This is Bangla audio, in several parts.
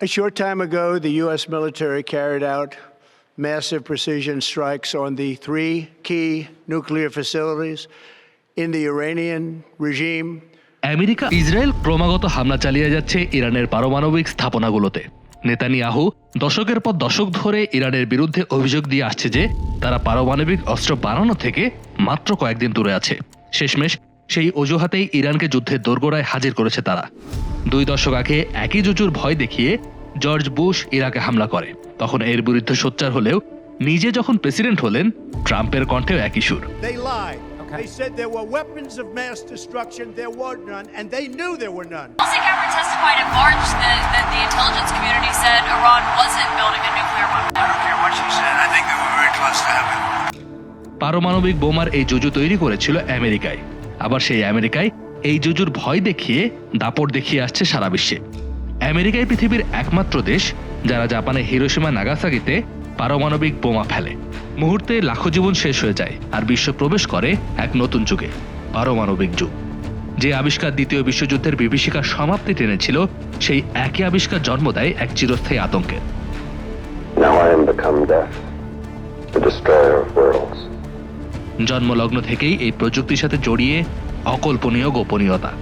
A short time ago, the U.S. military carried out massive precision strikes on the three key nuclear facilities in the Iranian regime. America Israel ক্রমাগত হামলা চালিয়ে যাচ্ছে ইরানের পারমাণবিক স্থাপনাগুলোতে নেতানিয়াহু দশকের পর দশক ধরে ইরানের বিরুদ্ধে অভিযোগ দিয়ে আসছে যে তারা পারমাণবিক অস্ত্র বানানো থেকে মাত্র কয়েকদিন দূরে আছে শেষমেশ সেই অজুহাতেই ইরানকে যুদ্ধের দোরগোড়ায় হাজির করেছে তারা দুই দশক আগে একই জুজুর ভয় দেখিয়ে জর্জ বুশ ইরাকে হামলা করে তখন এর বিরুদ্ধে সোচ্চার হলেও নিজে যখন প্রেসিডেন্ট হলেন ট্রাম্পের কণ্ঠেও একই সুর They said there were weapons of mass destruction. There were none, and they knew there were none. Tulsi Gabbard testified in March that, that the intelligence community said Iran wasn't building a nuclear weapon. I don't care what she said. I think they were very close to having পারমাণবিক বোমার এই জুজু তৈরি করেছিল আমেরিকায় আবার সেই আমেরিকায় এই জুজুর ভয় দেখিয়ে দাপট দেখিয়ে আসছে সারা বিশ্বে আমেরিকাই পৃথিবীর একমাত্র দেশ যারা জাপানের হিরোসীমা নাগাসাকিতে পারমাণবিক বোমা ফেলে। মুহূর্তে লাখো জীবন শেষ হয়ে যায় আর বিশ্ব প্রবেশ করে এক নতুন যুগে পারমাণবিক যুগ। যে আবিষ্কার দ্বিতীয় বিশ্বযুদ্ধের বিভীষিকার সমাপ্তি টেনেছিল সেই একই আবিষ্কার জন্ম দেয় এক চিরস্থায়ী আতঙ্কের. জন্মলগ্ন থেকেই এই প্রযুক্তির সাথে জড়িয়ে অকল্পনীয় গোপনীয়তা।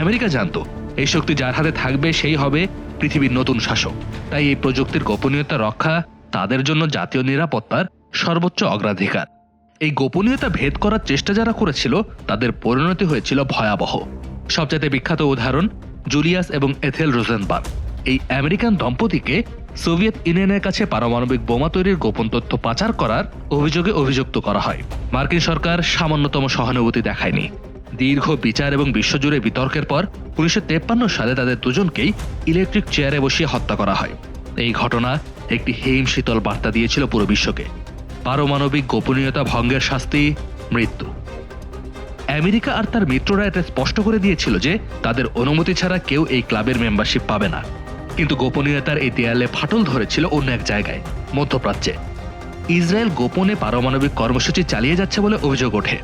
আমেরিকা জানতো এই শক্তি যার হাতে থাকবে সেই হবে পৃথিবীর নতুন শাসক। তাই এই প্রযুক্তির গোপনীয়তা রক্ষা তাদের জন্য জাতীয় নিরাপত্তার সর্বোচ্চ অগ্রাধিকার। এই গোপনীয়তা ভেদ করার চেষ্টা যারা করেছিল, তাদের পরিণতি হয়েছিল ভয়াবহ। সবচেয়ে বিখ্যাত উদাহরণ, জুলিয়াস এবং এথেল রোজেনবার্গ। এই আমেরিকান দম্পতিকে সোভিয়েত ইউনিয়নের কাছে পারমাণবিক বোমা তৈরির গোপন তথ্য পাচার করার অভিযোগে অভিযুক্ত করা হয়। মার্কিন সরকার সামান্যতম সহানুভূতি দেখায়নি। দীর্ঘ বিচার এবং বিশ্বজুড়ে বিতর্কের পর উনিশশো সালে তাদের দুজনকেই ইলেকট্রিক চেয়ারে বসিয়ে হত্যা করা হয়। এই ঘটনা একটি হেম শীতল বার্তা দিয়েছিল পুরো বিশ্বকে। পারমাণবিক গোপনীয়তা ভঙ্গের শাস্তি, মৃত্যু। আমেরিকা আর তার মিত্ররা এটা স্পষ্ট করে দিয়েছিল যে তাদের অনুমতি ছাড়া কেউ এই ক্লাবের মেম্বারশিপ পাবে না। কিন্তু গোপনীয়তার এই দেয়ালে ফাটল ধরেছিল অন্য এক জায়গায়, মধ্যপ্রাচ্যে। ইসরায়েল গোপনে পারমাণবিক কর্মসূচি চালিয়ে যাচ্ছে বলে অভিযোগ ওঠে।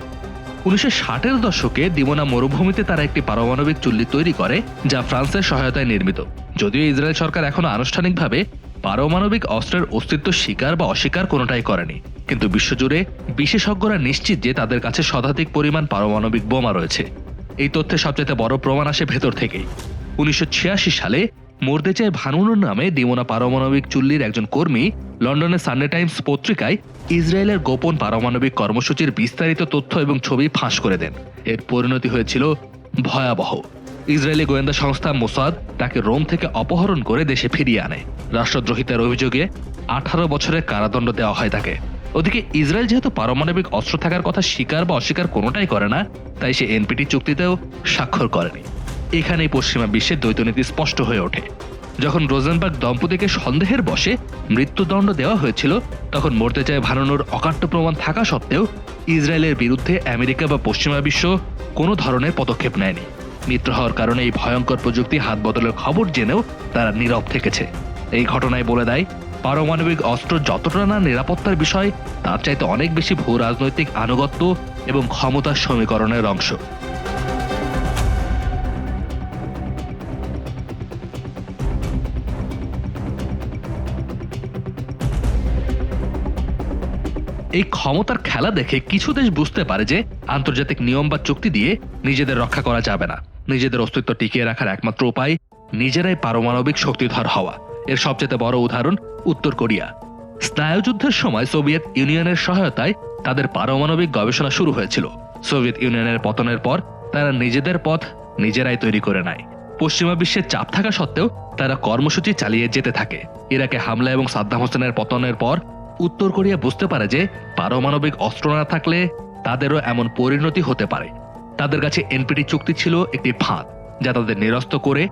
উনিশশো ষাটের দশকে দিমোনা মরুভূমিতে তারা একটি পারমাণবিক চুল্লি তৈরি করে, যা ফ্রান্সের সহায়তায় নির্মিত। যদিও ইসরায়েল সরকার এখনও আনুষ্ঠানিকভাবে পারমাণবিক অস্ত্রের অস্তিত্ব স্বীকার বা অস্বীকার কোনোটাই করেনি। কিন্তু বিশ্বজুড়ে বিশেষজ্ঞরা নিশ্চিত যে তাদের কাছে শতাধিক পরিমাণ পারমাণবিক বোমা রয়েছে। এই তথ্যের সবচেয়ে বড় প্রমাণ আসে ভেতর থেকেই। উনিশশো ছিয়াশি সালে মর্দেচায় ভানুনুর নামে দিমোনা পারমাণবিক চুল্লির একজন কর্মী লন্ডনের সানডে টাইমস পত্রিকায় ইসরায়েলের গোপন পারমাণবিক কর্মসূচির বিস্তারিত তথ্য এবং ছবি ফাঁস করে দেন। এর পরিণতি হয়েছিল ভয়াবহ। ইসরায়েলি গোয়েন্দা সংস্থা মোসাদ তাকে রোম থেকে অপহরণ করে দেশে ফিরিয়ে আনে। রাষ্ট্রদ্রোহিতার অভিযোগে আঠারো বছরের কারাদণ্ড দেওয়া হয় তাকে। ওদিকে ইসরায়েল যেহেতু পারমাণবিক অস্ত্র থাকার কথা স্বীকার বা অস্বীকার কোনোটাই করে না, তাই সে এনপিটি চুক্তিতেও স্বাক্ষর করেনি। এখানেই পশ্চিমা বিশ্বের দ্বৈতনীতি স্পষ্ট হয়ে ওঠে। যখন রোজেনবার্গ দম্পতিকে সন্দেহের বসে মৃত্যুদণ্ড দেওয়া হয়েছিল, তখন মরতে চায় ভানানোর অকাট্য প্রমাণ থাকা সত্ত্বেও ইসরায়েলের বিরুদ্ধে আমেরিকা বা পশ্চিমা বিশ্ব কোনো ধরনের পদক্ষেপ নেয়নি। মিত্র হওয়ার কারণে এই ভয়ঙ্কর প্রযুক্তি হাত বদলের খবর জেনেও তারা নীরব থেকেছে। এই ঘটনায় বলে দেয়, পারমাণবিক অস্ত্র যতটা না নিরাপত্তার বিষয়, তার চাইতে অনেক বেশি ভূ রাজনৈতিক আনুগত্য এবং ক্ষমতার সমীকরণের অংশ। এই ক্ষমতার খেলা দেখে কিছু দেশ বুঝতে পারে যে আন্তর্জাতিক নিয়ম বা চুক্তি দিয়ে নিজেদের রক্ষা করা যাবে না। নিজেদের অস্তিত্ব টিকিয়ে রাখার একমাত্র উপায় নিজেরাই পারমাণবিক শক্তিধর হওয়া। এর সবচেয়ে বড় উদাহরণ উত্তর কোরিয়া। স্নায়ুযুদ্ধের সময় সোভিয়েত ইউনিয়নের সহায়তায় তাদের পারমাণবিক গবেষণা শুরু হয়েছিল। সোভিয়েত ইউনিয়নের পতনের পর তারা নিজেদের পথ নিজেরাই তৈরি করে নেয়। পশ্চিমা বিশ্বের চাপ থাকা সত্ত্বেও তারা কর্মসূচি চালিয়ে যেতে থাকে। ইরাকে হামলা এবং সাদ্দাম হোসেনের পতনের পর উত্তর কোরিয়া বুঝতে পারে যে পারমাণবিক অস্ত্র না থাকলে তাদেরও এমন পরিণতি হতে পারে। তাদের কাছে এনপিটি চুক্তি ছিল একটি ফাঁদ, যা তাদের নিরস্ত করে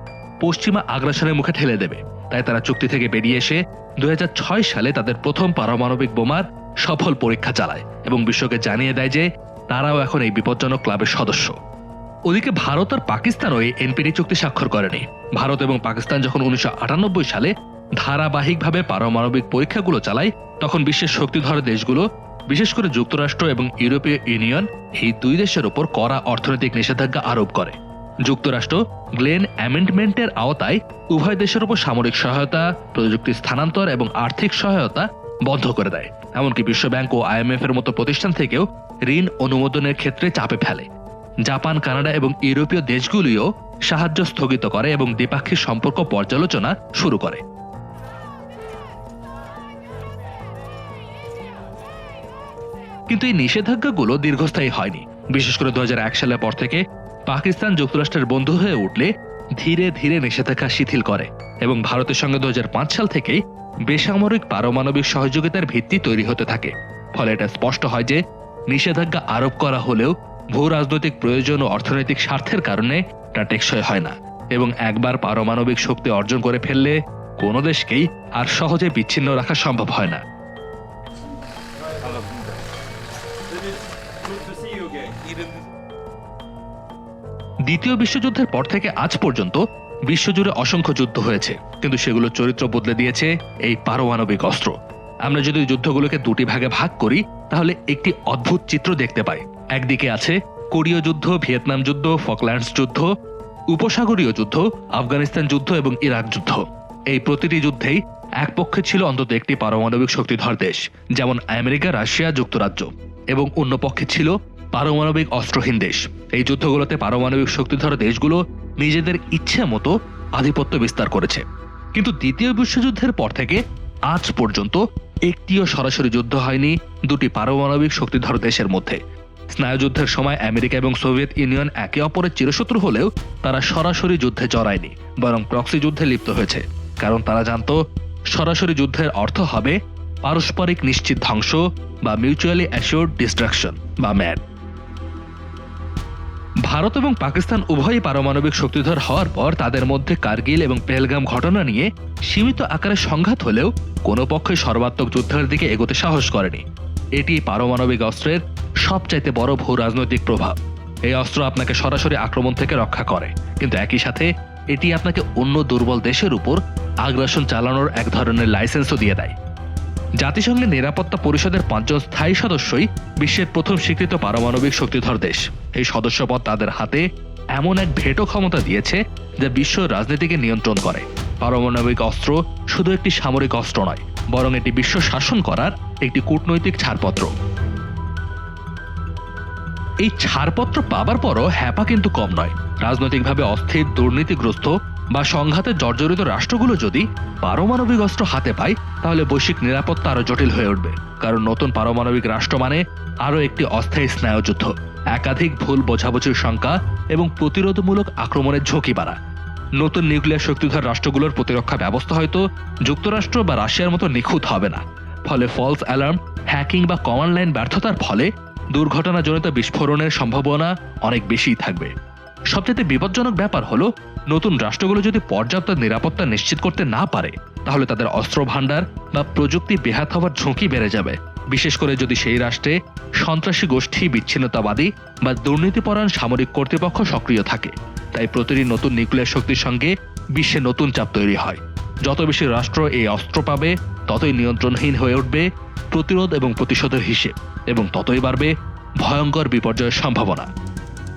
পশ্চিমা আগ্রাসনের মুখে ঠেলে দেবে। তাই তারা চুক্তি থেকে বেরিয়ে এসে দুই হাজার ছয় সালে তাদের প্রথম পারমাণবিক বোমার সফল পরীক্ষা চালায় এবং বিশ্বকে জানিয়ে দেয় যে তারাও এখন এই বিপজ্জনক ক্লাবের সদস্য। ওদিকে ভারত আর পাকিস্তানও এই এনপিটি চুক্তি স্বাক্ষর করেনি। ভারত এবং পাকিস্তান যখন উনিশশো আটানব্বই সালে ধারাবাহিকভাবে পারমাণবিক পরীক্ষাগুলো চালায় তখন বিশ্বের শক্তিধর দেশগুলো, বিশেষ করে যুক্তরাষ্ট্র এবং ইউরোপীয় ইউনিয়ন, এই দুই দেশের উপর কড়া অর্থনৈতিক নিষেধাজ্ঞা আরোপ করে। যুক্তরাষ্ট্র গ্লেন অ্যামেন্ডমেন্টের আওতায় উভয় দেশের উপর সামরিক সহায়তা, প্রযুক্তি স্থানান্তর এবং আর্থিক সহায়তা বন্ধ করে দেয়। এমনকি বিশ্বব্যাংক ও আইএমএফ এর মতো প্রতিষ্ঠান থেকেও ঋণ অনুমোদনের ক্ষেত্রে চাপে ফেলে। জাপান, কানাডা এবং ইউরোপীয় দেশগুলিও সাহায্য স্থগিত করে এবং দ্বিপাক্ষিক সম্পর্ক পর্যালোচনা শুরু করে। কিন্তু এই নিষেধাজ্ঞাগুলো দীর্ঘস্থায়ী হয়নি। বিশেষ করে দুহাজার এক সালের পর থেকে পাকিস্তান যুক্তরাষ্ট্রের বন্ধু হয়ে উঠলে ধীরে ধীরে নিষেধাজ্ঞা শিথিল করে এবং ভারতের সঙ্গে দু হাজার পাঁচ সাল থেকেই বেসামরিক পারমাণবিক সহযোগিতার ভিত্তি তৈরি হতে থাকে। ফলে এটা স্পষ্ট হয় যে নিষেধাজ্ঞা আরোপ করা হলেও ভূ রাজনৈতিক প্রয়োজন ও অর্থনৈতিক স্বার্থের কারণে তা টেকসই হয় না এবং একবার পারমাণবিক শক্তি অর্জন করে ফেললে কোনো দেশকেই আর সহজে বিচ্ছিন্ন রাখা সম্ভব হয় না। দ্বিতীয় বিশ্বযুদ্ধের পর থেকে আজ পর্যন্ত বিশ্বজুড়ে অসংখ্য যুদ্ধ হয়েছে। কিন্তু সেগুলোর চরিত্র বদলে দিয়েছে এই পারমাণবিক অস্ত্র। আমরা যদি যুদ্ধগুলোকে দুটি ভাগে ভাগ করি, তাহলে একটি অদ্ভুত চিত্র দেখতে পাই। একদিকে আছে কোরীয় যুদ্ধ, ভিয়েতনাম যুদ্ধ, ফকল্যান্ডস যুদ্ধ, উপসাগরীয় যুদ্ধ, আফগানিস্তান যুদ্ধ এবং ইরাক যুদ্ধ। এই প্রতিটি যুদ্ধেই এক পক্ষে ছিল অন্তত একটি পারমাণবিক শক্তিধর দেশ, যেমন আমেরিকা, রাশিয়া, যুক্তরাজ্য। এবং অন্য পক্ষে ছিল পারমাণবিক অস্ত্রহীন দেশ। এই যুদ্ধগুলোতে পারমাণবিক শক্তিধর দেশগুলো নিজেদের ইচ্ছে মতো আধিপত্য বিস্তার করেছে। কিন্তু দ্বিতীয় বিশ্বযুদ্ধের পর থেকে আজ পর্যন্ত একটিও সরাসরি যুদ্ধ হয়নি দুটি পারমাণবিক শক্তিধর দেশের মধ্যে। স্নায়ুযুদ্ধের সময় আমেরিকা এবং সোভিয়েত ইউনিয়ন একে অপরের চিরশত্রু হলেও তারা সরাসরি যুদ্ধে জড়ায়নি, বরং প্রক্সি যুদ্ধে লিপ্ত হয়েছে। কারণ তারা জানতো, সরাসরি যুদ্ধের অর্থ হবে পারস্পরিক নিশ্চিত ধ্বংস বা মিউচুয়ালি অ্যাসিওর্ড ডিস্ট্রাকশন বা ম্যাড। ভারত এবং পাকিস্তান উভয়ই পারমাণবিক শক্তিধর হওয়ার পর তাদের মধ্যে কার্গিল এবং পেহেলগাম ঘটনা নিয়ে সীমিত আকারে সংঘাত হলেও কোনো পক্ষই সর্বাত্মক যুদ্ধের দিকে এগোতে সাহস করেনি। এটি পারমাণবিক অস্ত্রের সবচাইতে বড় ভূ রাজনৈতিক প্রভাব। এই অস্ত্র আপনাকে সরাসরি আক্রমণ থেকে রক্ষা করে। কিন্তু একই সাথে এটি আপনাকে অন্য দুর্বল দেশের উপর আগ্রাসন চালানোর এক ধরনের লাইসেন্সও দিয়ে দেয়। জাতিসংঘের নিরাপত্তা পরিষদের পাঁচজন স্থায়ী সদস্যই বিশ্বের প্রথম স্বীকৃত পারমাণবিক শক্তিধর দেশ। এই সদস্যপদ তাদের হাতে এমন এক ভেটো ক্ষমতা দিয়েছে যা বিশ্ব রাজনীতিকে নিয়ন্ত্রণ করে। পারমাণবিক অস্ত্র শুধু একটি সামরিক অস্ত্র নয়, বরং এটি বিশ্ব শাসন করার একটি কূটনৈতিক ছাড়পত্র। এই ছাড়পত্র পাবার পরও হ্যাপা কিন্তু কম নয়। রাজনৈতিকভাবে অস্থির, দুর্নীতিগ্রস্ত বা সংঘাতে জর্জরিত রাষ্ট্রগুলো যদি পারমাণবিক অস্ত্র হাতে পায়, তাহলে বৈশ্বিক নিরাপত্তা আরও জটিল হয়ে উঠবে। কারণ নতুন পারমাণবিক রাষ্ট্র মানে আরও একটি অস্থায়ী স্নায়ুযুদ্ধ, একাধিক ভুল বোঝাবুঝির শঙ্কা এবং প্রতিরোধমূলক আক্রমণের ঝুঁকি বাড়া। নতুন নিউক্লিয়ার শক্তিধর রাষ্ট্রগুলোর প্রতিরক্ষা ব্যবস্থা হয়তো যুক্তরাষ্ট্র বা রাশিয়ার মতো নিখুঁত হবে না। ফলে ফলস অ্যালার্ম হ্যাকিং বা কমান্ড লাইন ব্যর্থতার ফলে দুর্ঘটনাজনিত বিস্ফোরণের সম্ভাবনা অনেক বেশিই থাকবে। সবচেয়ে বিপজ্জনক ব্যাপার হলো, নতুন রাষ্ট্রগুলো যদি পর্যাপ্ত নিরাপত্তা নিশ্চিত করতে না পারে, তাহলে তাদের অস্ত্র ভাণ্ডার বা প্রযুক্তি বেহাত হওয়ার ঝুঁকি বেড়ে যাবে। বিশেষ করে যদি সেই রাষ্ট্রে সন্ত্রাসী গোষ্ঠী, বিচ্ছিন্নতাবাদী বা দুর্নীতিপরায়ণ সামরিক কর্তৃপক্ষ সক্রিয় থাকে। তাই প্রতিটি নতুন নিউক্লিয়ার শক্তির সঙ্গে বিশ্বে নতুন চাপ তৈরি হয়। যত বেশি রাষ্ট্র এই অস্ত্র পাবে, ততই নিয়ন্ত্রণহীন হয়ে উঠবে প্রতিরোধ এবং প্রতিশোধের হিসেব, এবং ততই বাড়বে ভয়ঙ্কর বিপর্যয়ের সম্ভাবনা।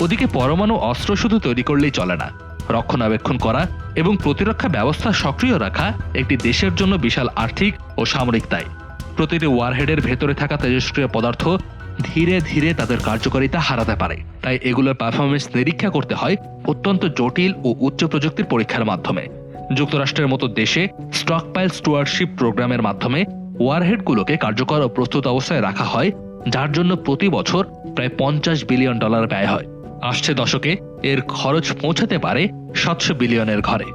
ওদিকে পরমাণু অস্ত্র শুধু তৈরি করলেই চলে না। রক্ষণাবেক্ষণ করা এবং প্রতিরক্ষা ব্যবস্থা সক্রিয় রাখা একটি দেশের জন্য বিশাল আর্থিক ও সামরিক দায়। প্রতিটি ওয়ারহেডের ভেতরে থাকা তেজস্ক্রিয় পদার্থ ধীরে ধীরে তাদের কার্যকারিতা হারাতে পারে। তাই এগুলোর পারফরমেন্স নিরীক্ষা করতে হয় অত্যন্ত জটিল ও উচ্চ প্রযুক্তির পরীক্ষার মাধ্যমে। যুক্তরাষ্ট্রের মতো দেশে স্টকপাইল স্টুয়ারশিপ প্রোগ্রামের মাধ্যমে ওয়ারহেডগুলোকে কার্যকর ও প্রস্তুত অবস্থায় রাখা হয়, যার জন্য প্রতি বছর প্রায় পঞ্চাশ বিলিয়ন ডলার ব্যয় হয়। আসছে দশকে এর খরচ পৌঁছাতে পারে সাতশো বিলিয়নের ঘরে।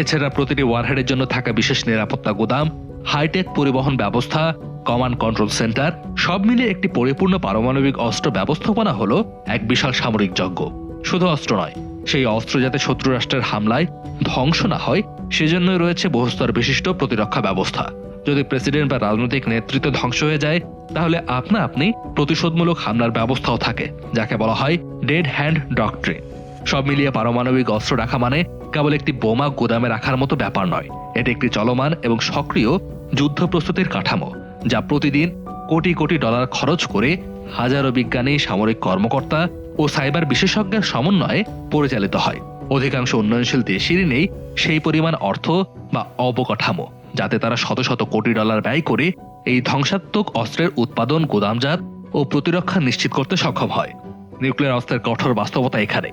এছাড়া প্রতিটি ওয়ারহেডের জন্য থাকা বিশেষ নিরাপত্তা গুদাম, হাইটেক পরিবহন ব্যবস্থা, কমান্ড কন্ট্রোল সেন্টার, সব মিলে একটি পরিপূর্ণ পারমাণবিক অস্ত্র ব্যবস্থাপনা হল এক বিশাল সামরিক যজ্ঞ। শুধু অস্ত্র নয়, সেই অস্ত্র যাতে শত্রু রাষ্ট্রের হামলায় ধ্বংস না হয়, সেজন্যই রয়েছে বহুস্তর বিশিষ্ট প্রতিরক্ষা ব্যবস্থা। যদি প্রেসিডেন্ট বা রাজনৈতিক নেতৃত্ব ধ্বংস হয়ে যায়, তাহলে আপনা আপনি প্রতিশোধমূলক হামলার ব্যবস্থাও থাকে, যাকে বলা হয় ডেড হ্যান্ড ডক্ট্রিন সব মিলিয়ে পারমাণবিক অস্ত্র রাখা মানে কেবল একটি বোমা গোদামে রাখার মতো ব্যাপার নয়, এটি একটি চলমান এবং সক্রিয় যুদ্ধ প্রস্তুতির কাঠামো, যা প্রতিদিন কোটি কোটি ডলার খরচ করে হাজারো বিজ্ঞানী, সামরিক কর্মকর্তা ও সাইবার বিশেষজ্ঞের সমন্বয়ে পরিচালিত হয়। অধিকাংশ উন্নয়নশীল দেশেরই নেই সেই পরিমাণ অর্থ বা অবকাঠামো। যাতে তারা শত শত কোটি ডলার ব্যয় করে এই ধ্বংসাত্মক অস্ত্রের উৎপাদন, গোদামজাত ও প্রতিরক্ষা নিশ্চিত করতে সক্ষম হয়। নিউক্লিয়ার অস্ত্রের কঠোর বাস্তবতা এখানে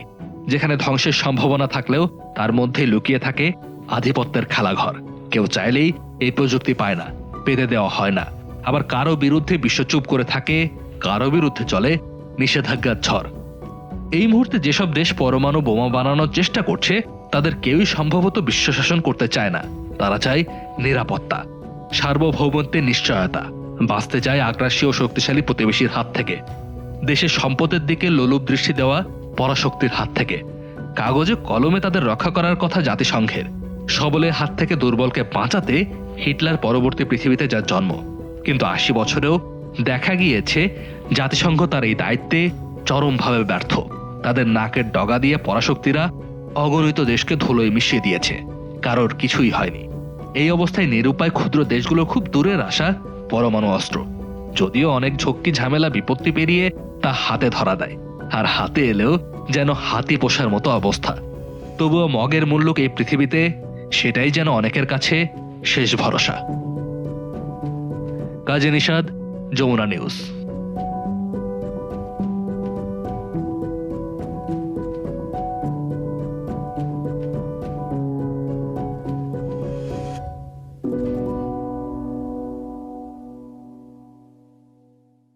যেখানে ধ্বংসের সম্ভাবনা থাকলেও তার মধ্যে লুকিয়ে থাকে আধিপত্যের খেলাঘর। কেউ চাইলেই এই প্রযুক্তি পায় না, পেতে দেওয়া হয় না। আবার কারও বিরুদ্ধে বিশ্ব চুপ করে থাকে, কারও বিরুদ্ধে চলে নিষেধাজ্ঞার ঝড়। এই মুহূর্তে যেসব দেশ পরমাণু বোমা বানানোর চেষ্টা করছে, তাদের কেউই সম্ভবত বিশ্ব শাসন করতে চায় না। তারা চায় নিরাপত্তা, সার্বভৌমত্বের নিশ্চয়তা। বাঁচতে চায় আগ্রাসী ও শক্তিশালী প্রতিবেশীর হাত থেকে। দেশের সম্পদের দিকে লোলুপ দৃষ্টি দেওয়া পরাশক্তির হাত থেকে। কাগজে কলমে তাদের রক্ষা করার কথা জাতিসংঘের। সবলের হাত থেকে দুর্বলকে বাঁচাতে হিটলার পরবর্তী পৃথিবীতে যার জন্ম। কিন্তু আশি বছরেও দেখা গিয়েছে জাতিসংঘ তার এই দায়িত্বে চরমভাবে ব্যর্থ। তাদের নাকের ডগা দিয়ে পরাশক্তিরা অগণিত দেশকে ধুলোয় মিশিয়ে দিয়েছে। কারোর কিছুই হয়নি। এই অবস্থায় নিরুপায় ক্ষুদ্র দেশগুলো খুব দূরের আশা, পরমাণু অস্ত্র। যদিও অনেক ঝক্কি ঝামেলা বিপত্তি পেরিয়ে তা হাতে ধরা দেয়, আর হাতে এলেও যেন হাতি পোষার মতো অবস্থা। তবুও মগের মূল্যক এই পৃথিবীতে, সেটাই যেন অনেকের কাছে শেষ ভরসা। কাজী নিষাদ, যমুনা নিউজ।